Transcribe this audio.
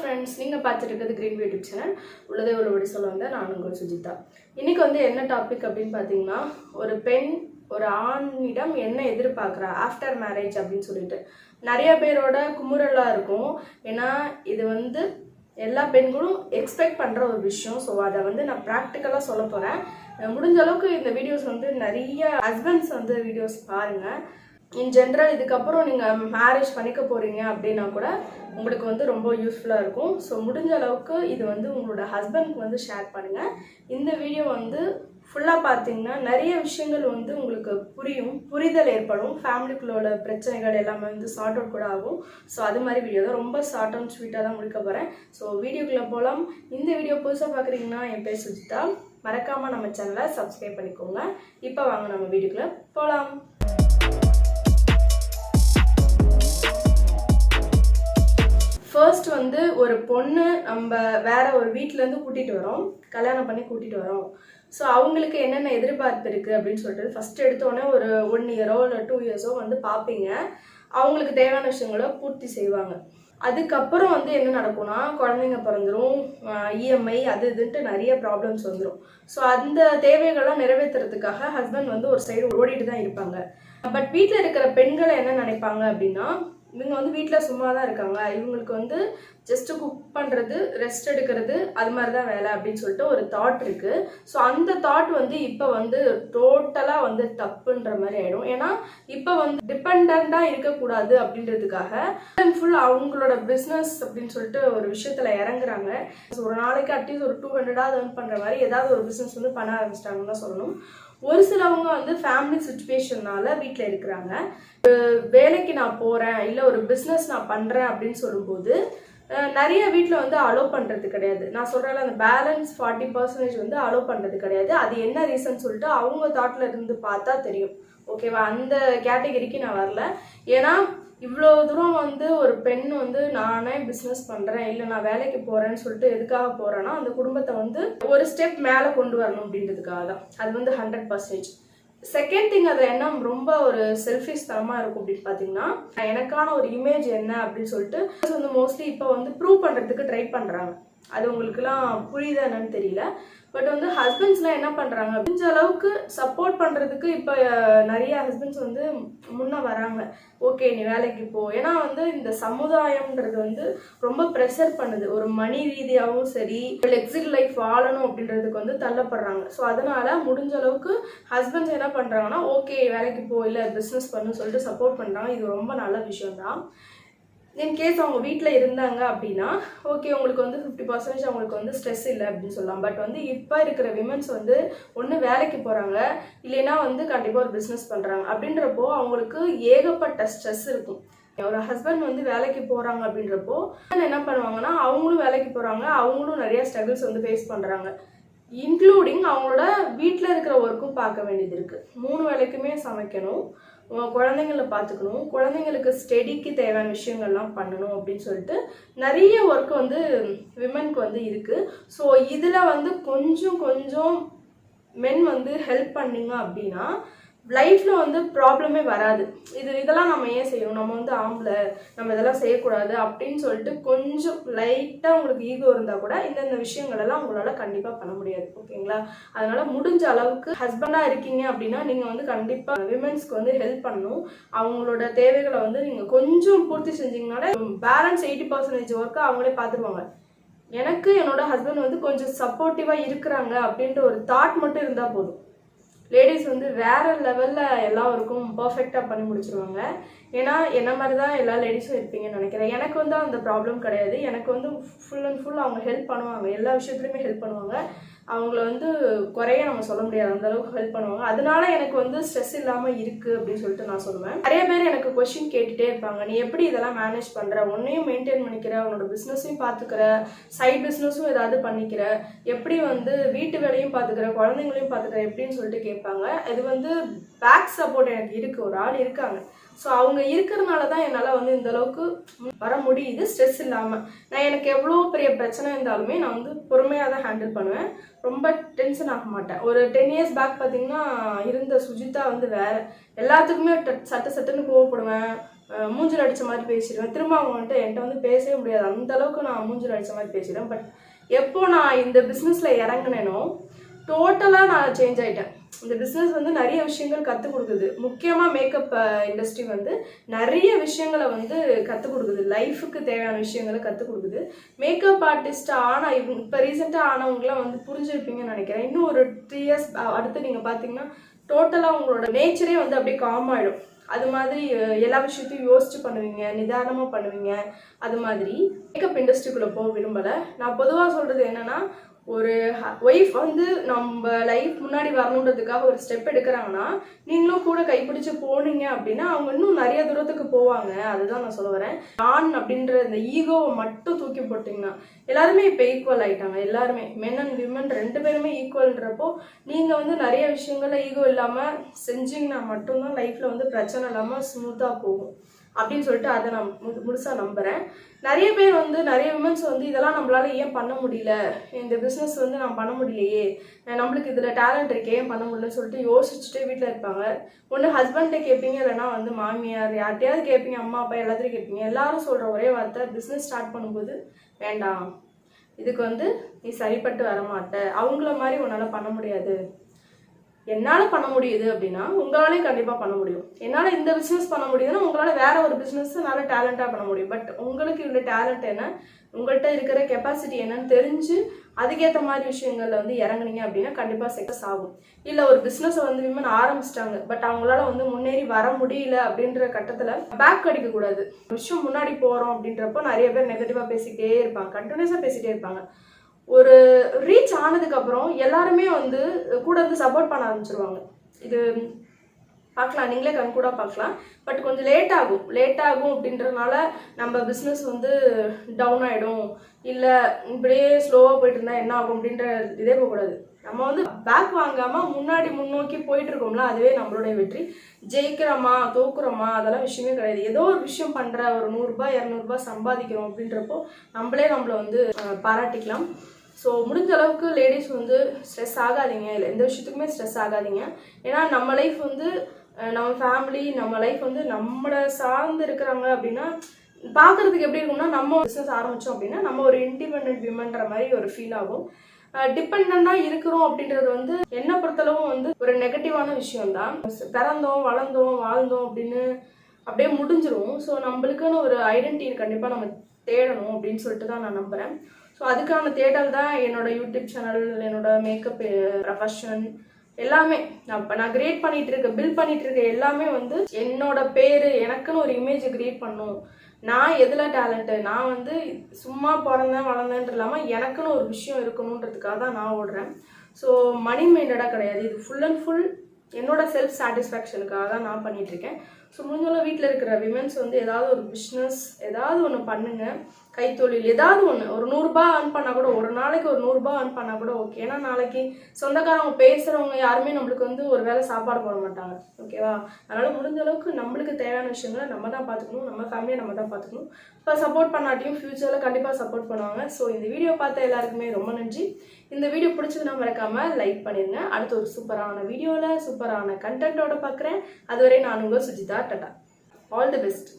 Friends நீங்கள் பார்த்துட்டு இருக்கிறது கிரீன் யூடியூப் சேனல் உள்ளதே உள்ளபடி சொல்ல வந்த நான் உங்கள் சுஜிதா. இன்னைக்கு வந்து என்ன டாபிக் அப்படின்னு பார்த்தீங்கன்னா ஒரு பெண் ஒரு ஆணிடம் என்ன எதிர்பார்க்குறா? ஆஃப்டர் மேரேஜ் அப்படின்னு சொல்லிட்டு. நிறைய பேரோட குமுறலாக இருக்கும். ஏன்னா இது வந்து எல்லா பெண்களும் எக்ஸ்பெக்ட் பண்ணுற ஒரு விஷயம். ஸோ அதை வந்து நான் ப்ராக்டிக்கலாக சொல்ல போகிறேன் முடிஞ்ச அளவுக்கு இந்த வீடியோஸ் வந்து நிறைய ஹஸ்பண்ட்ஸ் வந்து வீடியோஸ் பாருங்கள் இன் ஜென்ரல் இதுக்கப்புறம் நீங்கள் மேரேஜ் பண்ணிக்க போகிறீங்க அப்படின்னா கூட உங்களுக்கு வந்து ரொம்ப யூஸ்ஃபுல்லாக இருக்கும். ஸோ முடிஞ்ச அளவுக்கு இது வந்து உங்களோட ஹஸ்பண்ட்க்கு வந்து ஷேர் பண்ணுங்கள் இந்த வீடியோ வந்து ஃபுல்லாக பார்த்தீங்கன்னா நிறைய விஷயங்கள் வந்து உங்களுக்கு புரியும். புரிதல் ஏற்படும். ஃபேமிலிக்குள்ளோட பிரச்சனைகள் எல்லாமே வந்து சார்ட் அவுட் கூட ஆகும். ஸோ அது மாதிரி வீடியோ தான். ரொம்ப ஷார்ட் அண்ட் ஸ்வீட்டாக தான் முடிக்க போகிறேன் ஸோ வீடியோக்குள்ளே போகலாம் இந்த வீடியோ புதுசாக பார்க்குறீங்கன்னா என் பேர் சுஜிதா. மறக்காமல் நம்ம சேனலை சப்ஸ்கிரைப் பண்ணிக்கோங்க. இப்போ வாங்க நம்ம வீடியோக்குள்ளே போகலாம் ஃபர்ஸ்ட் வந்து ஒரு பொண்ணு நம்ம வேற ஒரு வீட்டிலேருந்து கூட்டிகிட்டு வரோம். கல்யாணம் பண்ணி கூட்டிகிட்டு வரோம். ஸோ அவங்களுக்கு என்னென்ன எதிர்பார்ப்பு இருக்குது அப்படின்னு சொல்லிட்டு ஃபஸ்ட் எடுத்தோடனே ஒரு ஒன் இயரோ இல்லை டூ இயர்ஸோ வந்து பார்ப்பீங்க அவங்களுக்கு தேவையான விஷயங்களோ பூர்த்தி செய்வாங்க. அதுக்கப்புறம் வந்து என்ன நடக்கும்னா குழந்தைங்க பிறந்துரும். இஎம்ஐ அது இதுன்ட்டு நிறைய ப்ராப்ளம்ஸ் வந்துடும் ஸோ அந்த தேவைகள்லாம் நிறைவேற்றுறதுக்காக ஹஸ்பண்ட் வந்து ஒரு சைடு ஓடிட்டு தான் இருப்பாங்க. பட் வீட்டில் இருக்கிற பெண்களை என்ன நினைப்பாங்க அப்படின்னா இவங்க வந்து வீட்டில் சும்மா தான் இருக்காங்க. இவங்களுக்கு வந்து ஜஸ்ட் குக் பண்ணுறது ரெஸ்ட் எடுக்கிறது அது மாதிரி தான் வேலை அப்படின்னு சொல்லிட்டு ஒரு தாட் இருக்குது ஸோ அந்த தாட் வந்து இப்போ வந்து டோட்டலாக வந்து தப்புன்ற மாதிரி ஆகிடும் ஏன்னா இப்போ வந்து டிபெண்ட்டாக இருக்கக்கூடாது அப்படின்றதுக்காக ஃபுல் அவங்களோட பிஸ்னஸ் அப்படின்னு சொல்லிட்டு ஒரு விஷயத்தில் இறங்குறாங்க. ஸோ ஒரு நாளைக்கு அட்லீஸ்ட் ஒரு டூ ஹண்ட்ரடாவது ஏர்ன் பண்ணுற மாதிரி ஏதாவது ஒரு பிஸ்னஸ் வந்து பண்ண ஆரம்பிச்சிட்டாங்கன்னு தான் சொல்லணும். ஒரு சிலவங்க வந்து ஃபேமிலி சுச்சுவேஷன்னால வீட்டில் இருக்கிறாங்க. வேலைக்கு நான் போகிறேன் இல்லை ஒரு பிஸ்னஸ் நான் பண்ணுறேன் அப்படின்னு சொல்லும்போது நிறைய வீட்டில் வந்து அலோவ் பண்ணுறது கிடையாது. நான் சொல்கிறேன் அந்த பேலன்ஸ் ஃபார்ட்டி பர்சன்டேஜ் வந்து அலோவ் பண்ணுறது கிடையாது. அது என்ன ரீசன் சொல்லிட்டு அவங்க தாட்டில் இருந்து பார்த்தா தெரியும். ஓகேவா அந்த கேட்டகரிக்கு நான் வரல. ஏன்னா இவ்வளோ தூரம் வந்து ஒரு பெண் வந்து நானே பிஸ்னஸ் பண்ணுறேன் இல்லை நான் வேலைக்கு போகிறேன்னு சொல்லிட்டு எதுக்காக போகிறேன்னா அந்த குடும்பத்தை வந்து ஒரு ஸ்டெப் மேலே கொண்டு வரணும் அப்படின்றதுக்காக தான். அது வந்து ஹண்ட்ரட் பர்சன்டேஜ் செகண்ட் திங் அதில் என்ன ரொம்ப ஒரு செல்ஃபிஷ் தரமாக இருக்கும் அப்படின்னு பார்த்தீங்கன்னா எனக்கான ஒரு இமேஜ் என்ன அப்படின்னு சொல்லிட்டு வந்து மோஸ்ட்லி இப்போ வந்து ப்ரூவ் பண்ணுறதுக்கு ட்ரை பண்ணுறாங்க அது உங்களுக்குலாம் புரியுதா என்னன்னு தெரியல. பட் வந்து ஹஸ்பண்ட்ஸ்லாம் என்ன பண்ணுறாங்க முடிஞ்ச அளவுக்கு சப்போர்ட் பண்ணுறதுக்கு இப்போ நிறைய ஹஸ்பண்ட்ஸ் வந்து முன்னே வராங்க. ஓகே நீ வேலைக்கு போ. ஏன்னா வந்து இந்த சமுதாயம்ன்றது வந்து ரொம்ப ப்ரெஷர் பண்ணுது. ஒரு மணி ரீதியாகவும் சரி லெக்ஸிட் லைஃப் வாழணும் அப்படின்றதுக்கு வந்து தள்ளப்படுறாங்க. ஸோ அதனால் முடிஞ்ச அளவுக்கு ஹஸ்பண்ட்ஸ் என்ன பண்ணுறாங்கன்னா ஓகே வேலைக்கு போ இல்லை பிஸ்னஸ் பண்ணுன்னு சொல்லிட்டு சப்போர்ட் பண்ணுறாங்க இது ரொம்ப நல்ல விஷயம் தான் இன்கேஸ் அவங்க வீட்டில் இருந்தாங்க அப்படின்னா ஓகே உங்களுக்கு வந்து ஃபிஃப்டி பர்சன்டேஜ் அவங்களுக்கு வந்து ஸ்ட்ரெஸ் இல்லை அப்படின்னு சொல்லலாம். பட் வந்து இப்போ இருக்கிற விமன்ஸ் வந்து ஒன்று வேலைக்கு போகிறாங்க இல்லைன்னா வந்து கண்டிப்பாக ஒரு பிஸ்னஸ் பண்ணுறாங்க அப்படின்றப்போ அவங்களுக்கு ஏகப்பட்ட ஸ்ட்ரெஸ் இருக்கும். ஒரு ஹஸ்பண்ட் வந்து வேலைக்கு போகிறாங்க அப்படின்றப்போ என்ன பண்ணுவாங்கன்னா அவங்களும் வேலைக்கு போகிறாங்க அவங்களும் நிறைய ஸ்ட்ரகிள்ஸ் வந்து ஃபேஸ் பண்ணுறாங்க இன்க்ளூடிங் அவங்களோட வீட்டில் இருக்கிற ஒர்க்கும் பார்க்க வேண்டியது இருக்குது மூணு வேலைக்குமே சமைக்கணும். குழந்தைங்கள பார்த்துக்கணும். குழந்தைங்களுக்கு ஸ்டடிக்கு தேவையான விஷயங்கள்லாம் பண்ணணும் அப்படின்னு சொல்லிட்டு நிறைய ஒர்க் வந்து விமனுக்கு வந்து இருக்குது ஸோ இதில் வந்து கொஞ்சம் கொஞ்சம் மென் வந்து ஹெல்ப் பண்ணிங்க அப்படின்னா லைஃப்பில் வந்து ப்ராப்ளமே வராது. இது இதெல்லாம் நம்ம ஏன் செய்யணும்? நம்ம வந்து ஆம்பளை நம்ம இதெல்லாம் செய்யக்கூடாது அப்படின்னு சொல்லிட்டு கொஞ்சம் லைட்டாக உங்களுக்கு ஈகோ இருந்தால் கூட இந்தந்த விஷயங்களெல்லாம் உங்களால் கண்டிப்பாக பண்ண முடியாது. ஓகேங்களா? அதனால் முடிஞ்ச அளவுக்கு ஹஸ்பண்டாக இருக்கீங்க அப்படின்னா நீங்கள் வந்து கண்டிப்பாக விமென்ஸ்க்கு வந்து ஹெல்ப் பண்ணணும். அவங்களோட தேவைகளை வந்து நீங்கள் கொஞ்சம் பூர்த்தி செஞ்சீங்கனாலே பேலன்ஸ் எயிட்டி பர்சன்டேஜ் ஒர்க்கு அவங்களே பார்த்துருவாங்க எனக்கு என்னோட ஹஸ்பண்ட் வந்து கொஞ்சம் சப்போர்ட்டிவாக இருக்கிறாங்க அப்படின்ற ஒரு தாட் மட்டும் இருந்தால் போதும். லேடிஸ் வந்து வேற லெவலில் எல்லாருக்கும் பர்ஃபெக்டாக பண்ணி முடிச்சிருவாங்க. ஏன்னா என்ன மாதிரி தான் எல்லா லேடிஸும் இருப்பீங்கன்னு நினைக்கிறேன். எனக்கு வந்து அந்த ப்ராப்ளம் கிடையாது. எனக்கு வந்து ஃபுல் அண்ட் ஃபுல் அவங்க ஹெல்ப் பண்ணுவாங்க. எல்லா விஷயத்துலையுமே ஹெல்ப் பண்ணுவாங்க. அவங்கள வந்து குறைய நம்ம சொல்ல முடியாது. அந்த அளவுக்கு ஹெல்ப் பண்ணுவாங்க. அதனால எனக்கு வந்து ஸ்ட்ரெஸ் இல்லாமல் இருக்கு அப்படின்னு சொல்லிட்டு நான் சொல்லுவேன். நிறைய பேர் எனக்கு கொஸ்டின் கேட்டுட்டே இருப்பாங்க. நீ எப்படி இதெல்லாம் மேனேஜ் பண்ற? உன்னையும் மெயின்டைன் பண்ணிக்கிற உன்னோட பிஸ்னஸையும் பார்த்துக்கிற சைட் பிஸ்னஸும் ஏதாவது பண்ணிக்கிற எப்படி வந்து வீட்டு வேலையும் பார்த்துக்கிற குழந்தைங்களையும் பார்த்துக்கிற எப்படின்னு சொல்லிட்டு கேட்பாங்க. இது வந்து பேக் சப்போர்ட் எனக்கு இருக்கு. ஒரு ஆள் இருக்காங்க. ஸோ அவங்க இருக்கிறனால தான் என்னால் வந்து இந்த அளவுக்கு வர முடியுது ஸ்ட்ரெஸ் இல்லாமல் நான் எனக்கு எவ்வளோ பெரிய பிரச்சனை இருந்தாலுமே நான் வந்து பொறுமையாக தான் ஹேண்டில் பண்ணுவேன். ரொம்ப டென்ஷன் ஆக மாட்டேன். ஒரு டென் இயர்ஸ் பேக் பார்த்தீங்கன்னா இருந்த சுஜிதா வந்து வேறு எல்லாத்துக்குமே ட- சட்டு சட்டுன்னு கோவப்படுவேன். மூஞ்சல் அடித்த அடிச்ச மாதிரி பேசிடுவேன். திரும்ப அவங்க வந்துட்டு என்கிட்ட வந்து பேசவே முடியாது. அந்த அளவுக்கு நான் மூஞ்சல் அடித்த மாதிரி பேசிடுவேன். பட் எப்போ நான் இந்த பிஸ்னஸில் இறங்குனேனோ டோட்டலாக நான் சேஞ்ச் ஆகிட்டேன் இந்த பிஸ்னஸ் வந்து நிறைய விஷயங்கள் கற்றுக் கொடுக்குது. முக்கியமாக மேக்கப் இண்டஸ்ட்ரி வந்து நிறைய விஷயங்களை வந்து கற்றுக் கொடுக்குது. லைஃபுக்கு தேவையான விஷயங்களை கற்றுக் கொடுக்குது. மேக்கப் ஆர்டிஸ்ட் ஆனால் இவங்க இப்போ ரீசெண்டாக ஆனவங்களாம் வந்து புரிஞ்சிருப்பீங்கன்னு நினைக்கிறேன். இன்னும் ஒரு த்ரீ இயர்ஸ் அடுத்து நீங்கள் பார்த்தீங்கன்னா டோட்டலாக உங்களோட நேச்சரே வந்து அப்படியே காம் ஆகிடும் அது மாதிரி எல்லா விஷயத்தையும் யோசிச்சு பண்ணுவீங்க நிதானமாக பண்ணுவீங்க. அது மாதிரி மேக்கப் இண்டஸ்ட்ரிக்குள்ளே போக விரும்பலை. நான் பொதுவாக சொல்கிறது என்னென்னா ஒரு ஒய்ஃப் வந்து நம்ம லைஃப் முன்னாடி வரணுன்றதுக்காக ஒரு ஸ்டெப் எடுக்கிறாங்கன்னா நீங்களும் கூட கைப்பிடிச்சு போனீங்க அப்படின்னா அவங்க இன்னும் நிறைய தூரத்துக்கு போவாங்க. அதுதான் நான் சொல்ல வரேன். ஆண் அப்படின்ற இந்த ஈகோவை மட்டும் தூக்கி போட்டிங்கன்னா எல்லாருமே இப்போ ஈக்குவல் ஆகிட்டாங்க எல்லாருமே மென் அண்ட் விமன் ரெண்டு பேருமே ஈக்குவல்ன்றப்போ நீங்கள் வந்து நிறைய விஷயங்கள ஈகோ இல்லாமல் செஞ்சிங்கன்னா மட்டும்தான் லைஃப்பில் வந்து பிரச்சனை இல்லாமல் ஸ்மூத்தாக போகும். அப்படின்னு சொல்லிட்டு அதை நான் மு- நம்புகிறேன் நிறைய பேர் வந்து நிறைய விமன்ஸ் வந்து இதெல்லாம் நம்மளால ஏன் பண்ண முடியல? இந்த பிஸ்னஸ் வந்து நான் பண்ண முடியலையே. நம்மளுக்கு இதில் டேலண்ட் இருக்கே ஏன் பண்ண முடியலன்னு சொல்லிட்டு யோசிச்சுட்டு வீட்டில் இருப்பாங்க. ஒன்று ஹஸ்பண்ட்டை கேட்பீங்க இல்லைன்னா வந்து மாமியார் யார்கிட்டையாவது கேட்பீங்க அம்மா அப்பா எல்லாத்தையும் கேட்பீங்க எல்லாரும் சொல்கிற ஒரே வார்த்தை பிஸ்னஸ் ஸ்டார்ட் பண்ணும்போது வேண்டாம். இதுக்கு வந்து நீ சரிப்பட்டு வர மாட்ட அவங்கள மாதிரி உன்னால் பண்ண முடியாது. என்னால் பண்ண முடியுது அப்படின்னா உங்களாலே கண்டிப்பாக பண்ண முடியும். என்னால் இந்த பிஸ்னஸ் பண்ண முடியுதுன்னா உங்களால் வேற ஒரு பிஸ்னஸ் நல்ல டேலண்ட்டாக பண்ண முடியும். பட் உங்களுக்கு இந்த டேலண்ட் என்ன? உங்கள்கிட்ட இருக்கிற கெப்பாசிட்டி என்னன்னு தெரிஞ்சு அதுக்கேற்ற மாதிரி விஷயங்களில் வந்து இறங்குனீங்க அப்படின்னா கண்டிப்பாக சக்ஸஸ் ஆகும். இல்லை ஒரு பிஸ்னஸை வந்து விமன் ஆரம்பிச்சிட்டாங்க. பட் அவங்களால வந்து முன்னேறி வர முடியல அப்படின்ற கட்டத்தில் பேக் அடிக்கக்கூடாது விஷயம் முன்னாடி போகிறோம் அப்படின்றப்போ நிறைய பேர் நெகட்டிவாக பேசிக்கிட்டே இருப்பாங்க. கண்டினியூஸாக பேசிகிட்டே இருப்பாங்க. ஒரு ரீச் ஆனதுக்கு அப்புறம் எல்லாருமே வந்து கூட வந்து சப்போர்ட் பண்ண ஆரம்பிச்சிருவாங்க. இது பார்க்கலாம். நீங்களே கண் கூட பார்க்கலாம். பட் கொஞ்சம் லேட் ஆகும். லேட் ஆகும் அப்படின்றதுனால நம்ம பிஸ்னஸ் வந்து டவுன் ஆகிடும் இல்லை இப்படியே ஸ்லோவாக போயிட்டு இருந்தால் என்ன ஆகும் அப்படின்ற இதே போகக்கூடாது. நம்ம வந்து பேக் வாங்காமல் முன்னாடி முன்னோக்கி போயிட்டு இருக்கோம்ல அதுவே நம்மளுடைய வெற்றி. ஜெயிக்கிறோமா தோக்குறோமா அதெல்லாம் விஷயமே கிடையாது. ஏதோ ஒரு விஷயம் பண்ணுற ஒரு நூறுரூபா இரநூறுபா சம்பாதிக்கிறோம் அப்படின்றப்போ நம்மளே நம்மளை வந்து பாராட்டிக்கலாம். ஸோ முடிஞ்ச அளவுக்கு லேடிஸ் வந்து ஸ்ட்ரெஸ் ஆகாதீங்க. இல்லை எந்த விஷயத்துக்குமே ஸ்ட்ரெஸ் ஆகாதீங்க. ஏன்னா நம்ம லைஃப் வந்து நம்ம ஃபேமிலி நம்ம லைஃப் வந்து நம்மளை சார்ந்து இருக்கிறாங்க அப்படின்னா பார்க்கறதுக்கு எப்படி இருக்கும்னா நம்ம பிஸ்னஸ் ஆரம்பித்தோம் அப்படின்னா நம்ம ஒரு இண்டிபெண்ட் விமன்ற மாதிரி ஒரு ஃபீல் ஆகும். டிபெண்டாக இருக்கிறோம் அப்படின்றது வந்து என்னை பொறுத்தளவும் வந்து ஒரு நெகட்டிவான விஷயம் தான் பிறந்தோம் வளர்ந்தோம் வாழ்ந்தோம் அப்படின்னு அப்படியே முடிஞ்சிடும் ஸோ நம்மளுக்குன்னு ஒரு ஐடென்டிட்டி கண்டிப்பாக நம்ம தேடணும் அப்படின்னு சொல்லிட்டு தான் நான் நம்புகிறேன் ஸோ அதுக்கான தேடல் தான் என்னோட யூடியூப் சேனல் என்னோட மேக்கப் ப்ரொஃபஷன் எல்லாமே. நான் இப்போ நான் கிரியேட் பண்ணிட்டு இருக்க பில்ட் பண்ணிட்டு இருக்க எல்லாமே வந்து என்னோட பேர் எனக்குன்னு ஒரு இமேஜை கிரியேட் பண்ணும். நான் எதில் டேலண்ட்டு நான் வந்து சும்மா பிறந்தேன் வளர்ந்தேன் இல்லாமல் எனக்குன்னு ஒரு விஷயம் இருக்கணுன்றதுக்காக தான் நான் ஓடுறேன். ஸோ மணி மைண்டடாக கிடையாது. இது ஃபுல் அண்ட் ஃபுல் என்னோட செல்ஃப் சாட்டிஸ்ஃபேக்ஷனுக்காக தான் நான் பண்ணிட்டு இருக்கேன். ஸோ முடிஞ்சளவு வீட்டில் இருக்கிற விமென்ஸ் வந்து ஏதாவது ஒரு பிஸ்னஸ் ஏதாவது ஒன்று பண்ணுங்க. கைத்தொழில். ஏதாவது ஒன்று ஒரு நூறுரூபா ஏர்ன் பண்ணால் கூட ஒரு நாளைக்கு ஒரு நூறுரூபா ஏர்ன் பண்ணால் கூட ஓகே ஏன்னா நாளைக்கு சொந்தக்காரவங்க பேசுகிறவங்க யாருமே நம்மளுக்கு வந்து ஒரு வேளை சாப்பாடு போட மாட்டாங்க. ஓகேவா அதனால் முடிஞ்ச அளவுக்கு நம்மளுக்கு தேவையான விஷயங்களை நம்ம தான் பார்த்துக்கணும் நம்ம ஃபேமிலியை நம்ம தான் பார்த்துக்கணும் இப்போ சப்போர்ட் பண்ணாட்டியும் ஃப்யூச்சரில் கண்டிப்பாக சப்போர்ட் பண்ணுவாங்க. ஸோ இந்த வீடியோ பார்த்த எல்லாருக்குமே ரொம்ப நன்றி. இந்த வீடியோ பிடிச்சதுன்னா மறக்காமல் லைக் பண்ணிடுங்க அடுத்து ஒரு சூப்பரான வீடியோவில் சூப்பரான கண்டென்ட்டோட பார்க்குறேன் அதுவரை நான் உங்கள் Sujitha tata all the best